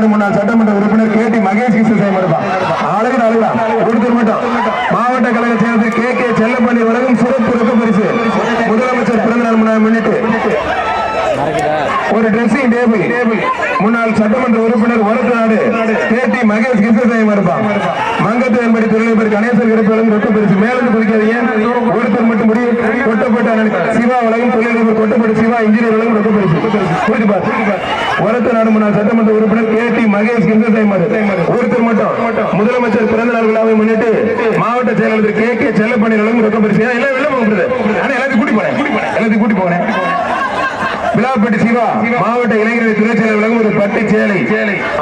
தமிழ்நாடு முன்னாள் சட்டமன்ற உறுப்பினர் கே டி மகேஷ் கிருஷ்ணசாமி மடுப்பா அழகு அழகுடா கொடுத்துட மாட்டோம். மாவட்ட கழக செயலர் கே கே செல்லப்பள்ளி வழங்கும் சிறப்பு ரொக்க பரிசு. முதலமைச்சர் பிறந்தநாள் முன்னாள் முன்னிட்டு. ஒரு டிரெஸ்ஸிங் டேபிள் முன்னாள் சட்டமன்ற உறுப்பினர் Orathanadu K D Mahesh Krishnasamy மறுப்பான் கணேசன் இறப்பிலும் ரொக்க பரிசு. மேலும் குதிக்காதீங்க ஒருத்தர் மட்டும் முடி கொட்டப்பட்ட சிவா வழங்கும் தொழிலதிபர் கொட்டப்பட்ட சிவா இன்ஜினியர் வழங்கும் ரொக்க பரிசு. புரிஞ்சு பார் நாடு சட்டமன்ற உறுப்பினர் கே டி மகேஷ் கிருஷ்ணசாமி ஒருத்தர் மட்டும். முதலமைச்சர் பிறந்த நாள் விழாவை முன்னிட்டு மாவட்ட செயலாளர் கே கே செல்லப்பணி வழங்கும் ரொக்க பரிசு. ஏன் எல்லாம் வெளில போகிறது ஆனா எல்லாத்தையும் கூட்டி போனேன். எல்லாத்தையும் கூட்டி போனேன். விழாப்பட்டி சிவா மாவட்ட இளைஞரணி துணை செயலர் விளங்கும் ஒரு பட்டு சேலை.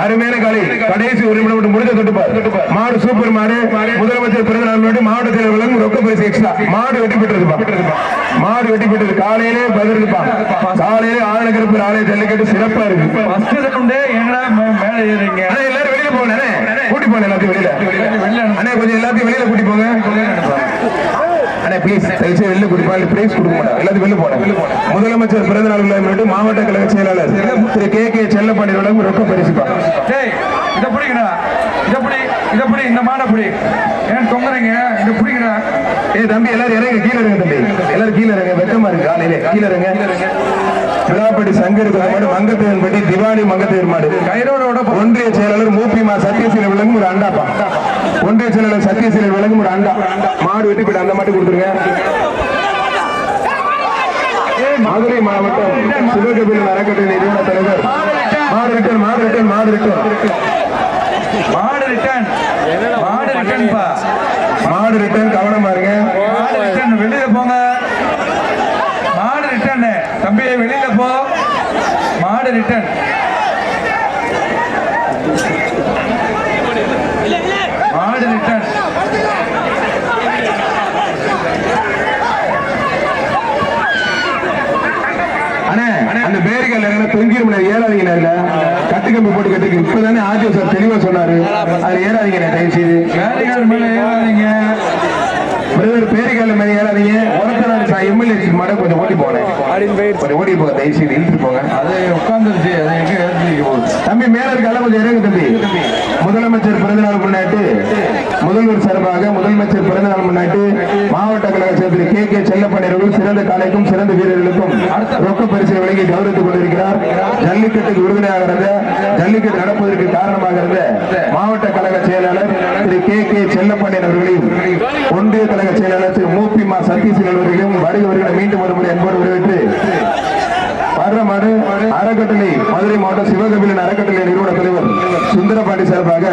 அருமையான காலை. கடைசி ஒரு நிமிடம் மட்டும் முடிஞ்ச தொட்டுப்பார் மாடு சூப்பர் மாடு. முதலமைச்சர் பிறந்த நாள் மாவட்ட செயலர் விளங்கும் ரொக்க பரிசு எக்ஸ்ட்ரா மாடு வெட்டி பெற்றதுப்பா மாடு வெட்டி பெற்றது காலையிலே பதிலுப்பா காலையிலே ஆளுநருக்கு ஆலய ஜல்லிக்கட்டு சிறப்பா இருக்கு. எல்லாரும் வெளியில போனே கூட்டி போன எல்லாத்தையும் வெளியில. அண்ணா கொஞ்சம் எல்லாத்தையும் வெளியில கூட்டி போங்க. ப்ளீஸ் தயவுசெய்து வெளில கூட்டி போங்க பிரைஸ் கொடுக்க மாட்டேன் எல்லாத்தையும் வெளில போனேன் முதலமைச்சர் பிறந்த நாள் விழா மாவட்ட கழக செயலாளர் திரு கே. கே. செல்லப்பாண்டியரோட ரொக்க பரிசுப்பா டேய் இத பிடிக்கடா இத பிடி இத பிடி இந்த மாடை பிடி. ஏன் தொங்குறீங்க? இத பிடிக்கடா ஏ தம்பி எல்லாரும் இறங்க கீழே இருங்க தம்பி. எல்லாரும் கீழே இருங்க வெக்கமா இருக்கு. காலையிலே கீழே இருங்க விழாப்பட்டி சங்கர் மாடு மங்கத்தேவன்பட்டி திவானி மங்கத்தேவர் மாடு. கைரோடோட போ- ஒன்றிய செயலாளர் மூப்பிமா சத்தியசீல விளங்கும் ஒரு அண்டாப்பா. ஒன்றிய செயலாளர் சத்தியசீல விளங்கும் ஒரு அண்டா. மாடு வெட்டி போயிட்டு அந்த மாட்டு கொடுத்துருங்க. மதுரை மாவட்டம் சிவகபில் அறக்கட்டளை நிறுவன தலைவர். மாடு ரிட்டன் மாடு ரிட்டன் மாடு ரிட்டன் மாடு ரிட்டர்ன் மாடு ரிட்டர்ன்பா மாடு ரிட்டன் கவனமா இருங்க மாடு ரிட்டர்ன் வெளியில போங்க. மாடு ரிட்டர்ன் தம்பி வெளியில போ. மாடு ரிட்டர்ன் மாடு ரிட்டர்ன் அண்ணே அந்த பேரிகள் தொங்கிரும் ஏறாதீங்க இல்ல. கட்டு கம்பி போட்டு கட்டுக்கு. இப்பதானே ஆர்டிஓ சார் தெளிவா சொன்னாரு. அது ஏறாதீங்க தயவு செய்து. ஏறாதீங்க. பிரதர் பேரிகால மேல ஏறாதீங்க. ஒருத்தர் எம்எல்ஏ மாட கொஞ்சம் ஓடி போனேன் கொஞ்சம் ஓடி போங்க தயவு செய்து இழுத்து போங்க. அது உட்காந்துருச்சு அது எங்க தம்பி மேல இருக்கால கொஞ்சம் இறங்கு தம்பி. முதலமைச்சர் பிறந்த நாள் முன்னாடி முதல்வர் சார்பாக முதலமைச்சர் பிறந்த நாள் முன்னாடி மாவட்ட கழக செயலர் கே. கே. செல்லப்பணியர்கள் சிறந்த காலைக்கும் சிறந்த வீரர்களுக்கும் ரொக்க பரிசை வழங்கி கௌரவித்துக் கொண்டிருக்கிறார் ஜல்லிக்கட்டுக்கு உறுதுணையாக இருந்த ஜல்லிக்கட்டு நடப்பதற்கு காரணமாக இருந்த மாவட்ட கழக செயலாளர் திரு கே கே செல்லப்பண்ணியன் அவர்களையும் ஒன்றிய கழக செயலாளர் திரு மூப்பி மா சதீஷ் அவர்களையும் வருகிறவர்களை மீண்டும் ஒருமுறை அன்போடு வரவேற்று வர்றமாறு அறக்கட்டளை மதுரை மாவட்டம் சிவகபிலன் அறக்கட்டளை நிறுவன தலைவர் சுந்தரபாண்டி சார்பாக